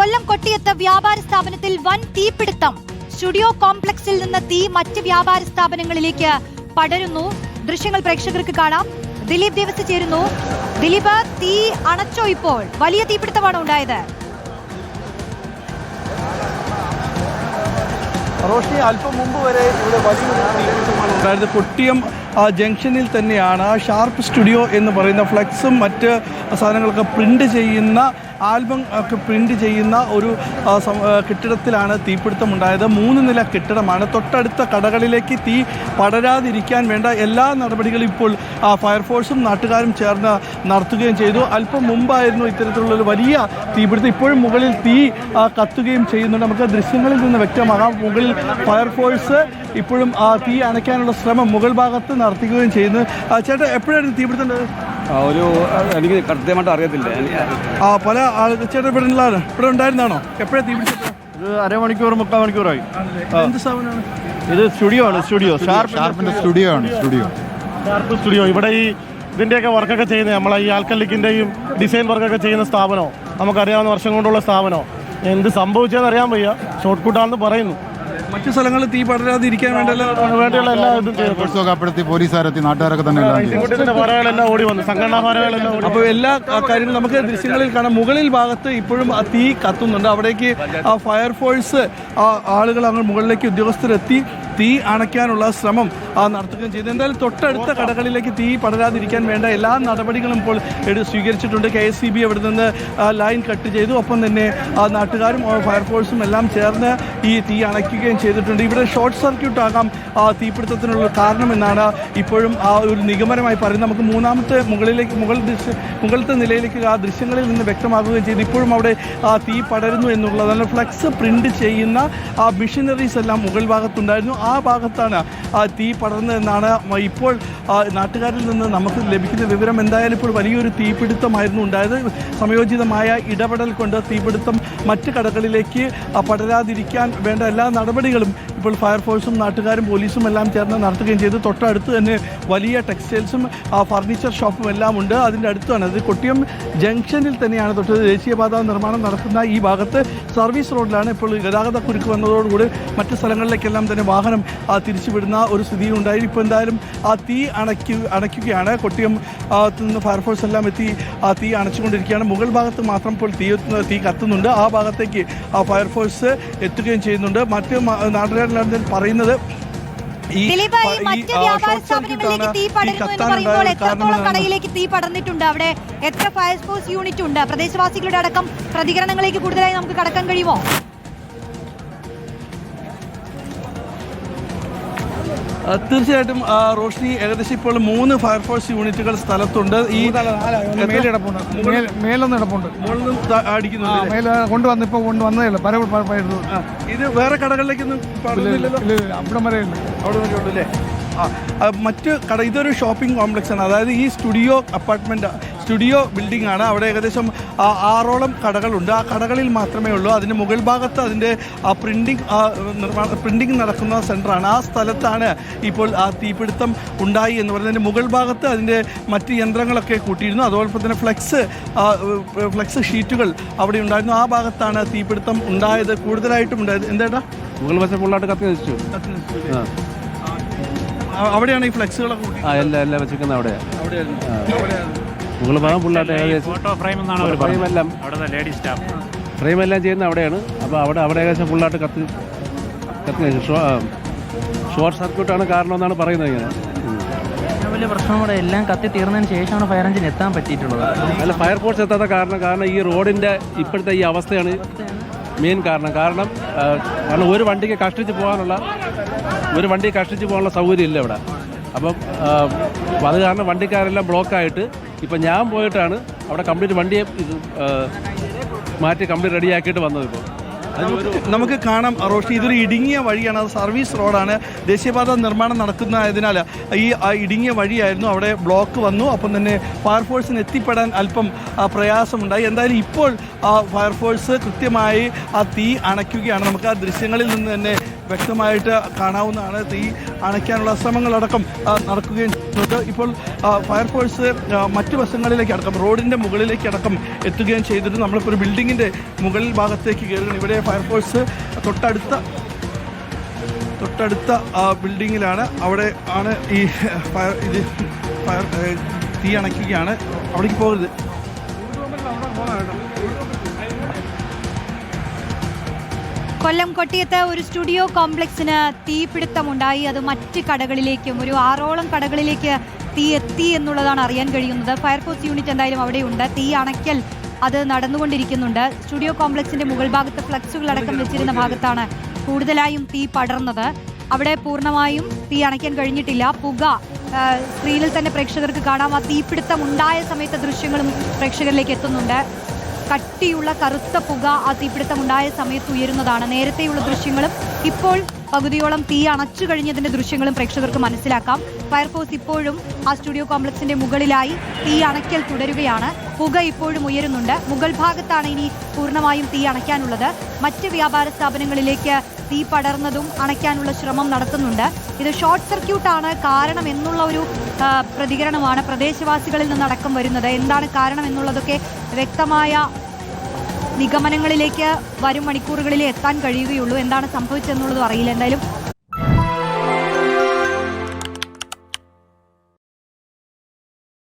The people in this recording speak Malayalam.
കൊല്ലം കൊട്ടിയത്ത് വ്യാപാര സ്ഥാപനത്തിൽ വൻ തീപിടുത്തം. സ്റ്റുഡിയോ കോംപ്ലക്സിൽ നിന്ന് തീ മറ്റ് വ്യാപാര സ്ഥാപനങ്ങളിലേക്ക് പടരുന്നു. ദൃശ്യങ്ങൾ പ്രേക്ഷകർക്ക് കാണാം. ദിലീപ് ദിവസ് ചേരുന്നു. ദിലീപ് തീ അണച്ചോ ഇപ്പോൾ? വലിയ തീപിടുത്തമാണ് ഉണ്ടായത്? റോഷി അല്പം മുമ്പ് വരെ ഇവിടെ വലിയൊരു കൊട്ടിയം ആ, ജംഗ്ഷനിൽ തന്നെയാണ് ഷാർപ്പ് സ്റ്റുഡിയോ എന്ന് പറയുന്ന ഫ്ലെക്സും മറ്റ് സാധനങ്ങളൊക്കെ പ്രിന്റ് ചെയ്യുന്ന ആൽബം ഒക്കെ പ്രിന്റ് ചെയ്യുന്ന ഒരു കെട്ടിടത്തിലാണ് തീപിടുത്തം ഉണ്ടായത് മൂന്ന് നില കെട്ടിടമാണ്. തൊട്ടടുത്ത കടകളിലേക്ക് തീ പടരാതിരിക്കാൻ വേണ്ട എല്ലാ നടപടികളും ഇപ്പോൾ ഫയർഫോഴ്സും നാട്ടുകാരും ചേർന്ന് നടത്തുകയും ചെയ്തു. അല്പം മുമ്പായിരുന്നു ഇത്തരത്തിലുള്ള ഒരു വലിയ തീപിടുത്തം. ഇപ്പോഴും മുകളിൽ തീ കത്തുകയും ചെയ്യുന്നുണ്ട്. നമുക്ക് ദൃശ്യങ്ങളിൽ നിന്ന് വ്യക്തമാകാം. മുകളിൽ ഫയർഫോഴ്സ് ഇപ്പോഴും തീ അണയ്ക്കാനുള്ള ശ്രമം മുകൾ ഭാഗത്ത് നടത്തുകയും ചെയ്യുന്നു. ചേട്ടാ എപ്പോഴായിരുന്നു തീപിടുത്തം ഒരു ആ, എനിക്ക് കൃത്യമായിട്ട് അറിയത്തില്ല. ആ പല ആൾ ചേട്ടാ ഇവിടെ ഉള്ളതാണ് ഇവിടെ ഉണ്ടായിരുന്നാണോ? എപ്പോഴാണ് ഇത് അരമണിക്കൂർ മുക്കാൽ മണിക്കൂറായി. എന്ത് സ്ഥാപനമാണ് ഇത് സ്റ്റുഡിയോ ആണ് സ്റ്റുഡിയോ. ഷാർപ്പ് ഷാർപ്പിന്റെ സ്റ്റുഡിയോ. ആണ് സ്റ്റുഡിയോ. Sharp studio. ഇവിടെ ഈ ഇതിന്റെയൊക്കെ വർക്കൊക്കെ ചെയ്യുന്ന നമ്മളെ ഈ ആൽക്കലിക്കിന്റെയും ഡിസൈൻ വർക്കൊക്കെ ചെയ്യുന്ന സ്ഥാപനമോ? നമുക്കറിയാവുന്ന വർഷം കൊണ്ടുള്ള സ്ഥാപനമോ? എന്ത് സംഭവിച്ചതെന്ന് അറിയാൻ വയ്യ. ഷോർട്ട് കൂട്ടാണെന്ന് പറയുന്നു. മറ്റു സ്ഥലങ്ങളിൽ തീ പടരാതിരിക്കാൻ വേണ്ട എല്ലാ വേണ്ടിയുള്ള എല്ലാ ഇതും ചെയ്തു ഫോഴ്സൊക്കെ അപ്പോഴത്തെ പോലീസുകാരെത്തി നാട്ടുകാരൊക്കെ തന്നെ എല്ലാം ഭാരകളെല്ലാം ഓടി വന്നു. സംഘടനാ അപ്പോൾ എല്ലാ കാര്യങ്ങളും നമുക്ക് ദൃശ്യങ്ങളിൽ കാണാം. മുകളിൽ ഭാഗത്ത് ഇപ്പോഴും ആ തീ കത്തുന്നുണ്ട്. അവിടേക്ക് ആ ഫയർഫോഴ്സ് ആ ആളുകൾ അങ്ങ് മുകളിലേക്ക് ഉദ്യോഗസ്ഥരെത്തി. തീ അണയ്ക്കാനുള്ള ശ്രമം നടത്തുകയും ചെയ്തു. എന്തായാലും തൊട്ടടുത്ത കടകളിലേക്ക് തീ പടരാതിരിക്കാൻ വേണ്ട എല്ലാ നടപടികളും ഇപ്പോൾ സ്വീകരിച്ചിട്ടുണ്ട്. കെ എസ് സി ബി അവിടെ നിന്ന് ലൈൻ കട്ട് ചെയ്തു. ഒപ്പം തന്നെ നാട്ടുകാരും ഫയർഫോഴ്സും എല്ലാം ചേർന്ന് ഈ തീ അണയ്ക്കുകയും ചെയ്തിട്ടുണ്ട്. ഇവിടെ ഷോർട്ട് സർക്യൂട്ട് ആകാം തീപിടുത്തത്തിനുള്ള കാരണമെന്നാണ് ഇപ്പോഴും ആ ഒരു നിഗമനമായി പറയുന്നത്. നമുക്ക് മൂന്നാമത്തെ മുകളിലേക്ക് മുകൾ ദൃശ്യ മുകളിലത്തെ നിലയിലേക്ക് ആ ദൃശ്യങ്ങളിൽ നിന്ന് വ്യക്തമാകുകയും ചെയ്തു. ഇപ്പോഴും അവിടെ തീ പടരുന്നു എന്നുള്ളതാണ് ഫ്ലക്സ് പ്രിന്റ് ചെയ്യുന്ന ആ മിഷനറീസ് എല്ലാം മുകൾ ഭാഗത്തുണ്ടായിരുന്നു. ആ ഭാഗത്താണ് തീ പടർന്നതെന്നാണ് ഇപ്പോൾ നാട്ടുകാരിൽ നിന്ന് നമുക്ക് ലഭിക്കുന്ന വിവരം. എന്തായാലും ഇപ്പോൾ വലിയൊരു തീപിടുത്തമായിരുന്നു ഉണ്ടായത്. സമയോചിതമായ ഇടപെടൽ കൊണ്ട് തീപിടുത്തം മറ്റ് കടകളിലേക്ക് പടരാതിരിക്കാൻ വേണ്ട എല്ലാ നടപടികളും ഇപ്പോൾ ഫയർഫോഴ്സും നാട്ടുകാരും പോലീസും എല്ലാം ചേർന്ന് നടത്തുകയും ചെയ്തു. തൊട്ടടുത്ത് തന്നെ വലിയ ടെക്സ്റ്റൈൽസും ഫർണിച്ചർ ഷോപ്പും എല്ലാം ഉണ്ട്. അതിന്റെ അടുത്താണ്. അത് കൊട്ടിയം ജംഗ്ഷനിൽ തന്നെയാണ് തൊട്ട് ദേശീയപാത നിർമ്മാണം നടക്കുന്ന ഈ ഭാഗത്ത് സർവീസ് റോഡിലാണ് ഇപ്പോൾ ഗതാഗത കുരുക്ക് വന്നതോടുകൂടി മറ്റ് സ്ഥലങ്ങളിലേക്കെല്ലാം തന്നെ വാഹനം തിരിച്ചുവിടുന്ന ഒരു സ്ഥിതി ഉണ്ടായി. ഇപ്പോൾ എന്തായാലും ആ തീ അണയ്ക്കു അണയ്ക്കുകയാണ്. കൊട്ടിയം നിന്ന് ഫയർഫോഴ്സ് എല്ലാം എത്തി ആ തീ അണച്ചുകൊണ്ടിരിക്കുകയാണ്. മുകൾ ഭാഗത്ത് മാത്രം ഇപ്പോൾ തീ തീ കത്തുന്നുണ്ട്. ആ ഭാഗത്തേക്ക് ആ ഫയർഫോഴ്സ് എത്തുകയും ചെയ്യുന്നുണ്ട്. മറ്റ് മ- നാട്ടുകാരെല്ലാം പറയുന്നത് കടയിലേക്ക് തീ പടർന്നിട്ടുണ്ട്? അവിടെ എത്ര ഫയർഫോഴ്സ് യൂണിറ്റ് ഉണ്ട് പ്രദേശവാസികളുടെ അടക്കം പ്രതികരണങ്ങളിലേക്ക് കൂടുതലായി നമുക്ക് കടക്കാൻ കഴിയുമോ? തീർച്ചയായിട്ടും റോഷ്നി ഏകദേശം ഇപ്പോൾ മൂന്ന് ഫയർഫോഴ്സ് യൂണിറ്റുകൾ സ്ഥലത്തുണ്ട്. ഈ മേലൊന്ന് കിടപ്പുണ്ട്? മേലെ കൊണ്ടുവന്ന് ഇപ്പൊ കൊണ്ടുവന്നതേ ഉള്ളൂ ഇത് വേറെ കടകളിലേക്കൊന്നും അവിടെ വരെ ഉണ്ട് അവിടെ വരെ ഉള്ളൂ അല്ലേ? ആ ആ, മറ്റ് കട ഇതൊരു ഷോപ്പിംഗ് കോംപ്ലക്സ് ആണ്. അതായത് ഈ സ്റ്റുഡിയോ അപ്പാർട്ട്മെന്റ് സ്റ്റുഡിയോ ബിൽഡിംഗ് ആണ്. അവിടെ ഏകദേശം ആറോളം കടകളുണ്ട്. ആ കടകളിൽ മാത്രമേ ഉള്ളൂ. അതിന്റെ മുകൾ ഭാഗത്ത് അതിന്റെ ആ പ്രിന്റിംഗ് നിർമ്മാണ പ്രിന്റിംഗ് നടക്കുന്ന സെന്ററാണ് ആ സ്ഥലത്താണ് ഇപ്പോൾ ആ തീപിടുത്തം ഉണ്ടായി എന്ന് പറയുന്നതിന്റെ മുകൾ ഭാഗത്ത് അതിന്റെ മറ്റ് യന്ത്രങ്ങളൊക്കെ കൂട്ടിയിരുന്നു. അതോടൊപ്പം തന്നെ ഫ്ലെക്സ് ഫ്ലെക്സ് ഷീറ്റുകൾ അവിടെ ഉണ്ടായിരുന്നു. ആ ഭാഗത്താണ് തീപിടുത്തം ഉണ്ടായത്. കൂടുതലായിട്ടും ഉണ്ടായത്. എന്താ മുകൾ വശം ഫുള്ളായിട്ട് കത്തി നശിച്ചു. അവിടെയാണ് ഈ ഫ്ലെക്സുകളൊക്കെ ആ എല്ലാം എല്ലാം വെച്ചിരിക്കുന്നത് അവിടെയാണ് നിങ്ങൾ ഭാഗം ഫുള്ളായിട്ട് ഏകദേശം ഫോട്ടോ ഫ്രെയിം എന്നാണ് അവർ ഫ്രെയിം എല്ലാം. അവിടുത്തെ ലേഡി സ്റ്റാഫ് ഫ്രെയിം എല്ലാം ചെയ്യുന്നത് അവിടെയാണ്. അപ്പോൾ അവിടെ അവിടെ ഏകദേശം ഫുള്ളായിട്ട് കത്തി കത്തി ഷോർട്ട് സർക്യൂട്ടാണ് കാരണം എന്നാണ് പറയുന്നത് ഇങ്ങനെ. വലിയ പ്രശ്നം എല്ലാം കത്തി തീർന്നതിന് ശേഷമാണ് ഫയർ എഞ്ചിൻ എത്താൻ പറ്റിയിട്ടുള്ളത്. അല്ല ഫയർഫോഴ്സ് എത്താത്ത കാരണം കാരണം ഈ റോഡിന്റെ ഇപ്പോഴത്തെ ഈ അവസ്ഥയാണ് മെയിൻ കാരണം. കാരണം കാരണം ഒരു വണ്ടിക്ക് കഷ്ടിച്ച് പോകാനുള്ള ഒരു വണ്ടി കഷ്ടിച്ച് പോകാനുള്ള സൗകര്യം ഇല്ല ഇവിടെ. അപ്പം അത് കാരണം വണ്ടിക്കാരെല്ലാം ബ്ലോക്കായിട്ട് ഇപ്പം ഞാൻ പോയിട്ടാണ് അവിടെ കംപ്ലീറ്റ് വണ്ടിയെ ഇത് മാറ്റി കംപ്ലീറ്റ് റെഡിയാക്കിയിട്ട് വന്നത് ഇപ്പോൾ നമുക്ക് കാണാം റോഷി ഇതൊരു ഇടുങ്ങിയ വഴിയാണ്. അത് സർവീസ് റോഡാണ്. ദേശീയപാത നിർമ്മാണം നടക്കുന്നതിനാൽ ഈ ആ ഇടുങ്ങിയ വഴിയായിരുന്നു. അവിടെ ബ്ലോക്ക് വന്നു. അപ്പം തന്നെ ഫയർഫോഴ്സിന് എത്തിപ്പെടാൻ അല്പം ആ, പ്രയാസമുണ്ടായി. എന്തായാലും ഇപ്പോൾ ആ ഫയർഫോഴ്സ് കൃത്യമായി ആ തീ അണയ്ക്കുകയാണ്. നമുക്ക് ആ ദൃശ്യങ്ങളിൽ നിന്ന് തന്നെ വ്യക്തമായിട്ട് കാണാവുന്നതാണ്. തീ അണയ്ക്കാനുള്ള ശ്രമങ്ങളടക്കം നടക്കുകയും ചെയ്യുന്നത് ഇപ്പോൾ ഫയർഫോഴ്സ് മറ്റു വശങ്ങളിലേക്ക് അടക്കം റോഡിന്റെ മുകളിലേക്ക് അടക്കം എത്തുകയും ചെയ്തിട്ട് നമ്മളിപ്പോൾ ഒരു ബിൽഡിങ്ങിന്റെ മുകളിൽ ഭാഗത്തേക്ക് കയറുകയാണ്. ഇവിടെ ഫയർഫോഴ്സ് തൊട്ടടുത്ത തൊട്ടടുത്ത ബിൽഡിങ്ങിലാണ്. അവിടെ ആണ് ഈ ഫയർ ഇത് ഫയർ തീ അണയ്ക്കുകയാണ്. അവിടേക്ക് പോകരുത്. കൊല്ലം കൊട്ടിയത്ത് ഒരു സ്റ്റുഡിയോ കോംപ്ലക്സിന് തീപിടുത്തമുണ്ടായി. അത് മറ്റ് കടകളിലേക്കും ഒരു ആറോളം കടകളിലേക്ക് തീ എത്തി എന്നുള്ളതാണ് അറിയാൻ കഴിയുന്നത്. ഫയർഫോഴ്സ് യൂണിറ്റ് എന്തായാലും അവിടെയുണ്ട്. തീ അണയ്ക്കൽ അത് നടന്നുകൊണ്ടിരിക്കുന്നുണ്ട്. സ്റ്റുഡിയോ കോംപ്ലക്സിന്റെ മുകൾ ഭാഗത്ത് ഫ്ലക്സുകൾ അടക്കം വെച്ചിരുന്ന ഭാഗത്താണ് കൂടുതലായും തീ പടർന്നത്. അവിടെ പൂർണമായും തീ അണയ്ക്കാൻ കഴിഞ്ഞിട്ടില്ല. പുക സ്ക്രീനിൽ തന്നെ പ്രേക്ഷകർക്ക് കാണാം. ആ തീപിടുത്തം ഉണ്ടായ സമയത്തെ ദൃശ്യങ്ങളും പ്രേക്ഷകരിലേക്ക് എത്തുന്നുണ്ട്. കട്ടിയുള്ള കറുത്ത പുക ആ തീപിടുത്തമുണ്ടായ സമയത്ത് ഉയരുന്നതാണ്. നേരത്തെയുള്ള ദൃശ്യങ്ങളും ഇപ്പോൾ പകുതിയോളം തീ അണച്ചു കഴിഞ്ഞതിന്റെ ദൃശ്യങ്ങളും പ്രേക്ഷകർക്ക് മനസ്സിലാക്കാം. ഫയർഫോഴ്സ് ഇപ്പോഴും ആ സ്റ്റുഡിയോ കോംപ്ലക്സിന്റെ മുകളിലായി തീ അണയ്ക്കൽ തുടരുകയാണ്. പുക ഇപ്പോഴും ഉയരുന്നുണ്ട്. മുകൾ ഭാഗത്താണ് ഇനി പൂർണമായും തീ അണയ്ക്കാനുള്ളത്. മറ്റ് വ്യാപാര സ്ഥാപനങ്ങളിലേക്ക് തീ പടർന്നതും അണയ്ക്കാനുള്ള ശ്രമം നടത്തുന്നുണ്ട്. ഇത് ഷോർട്ട് സർക്യൂട്ടാണ്. കാരണം എന്നുള്ള ഒരു പ്രതികരണമാണ് പ്രദേശവാസികളിൽ നിന്നടക്കം വരുന്നത്. എന്താണ് കാരണം എന്നുള്ളതൊക്കെ വ്യക്തമായ നിഗമനങ്ങളിലേക്ക് വരും മണിക്കൂറുകളിൽ എത്താൻ കഴിയുകയുള്ളൂ. എന്താണ് സംഭവിച്ചതെന്നുള്ളതും അറിയില്ല. എന്തായാലും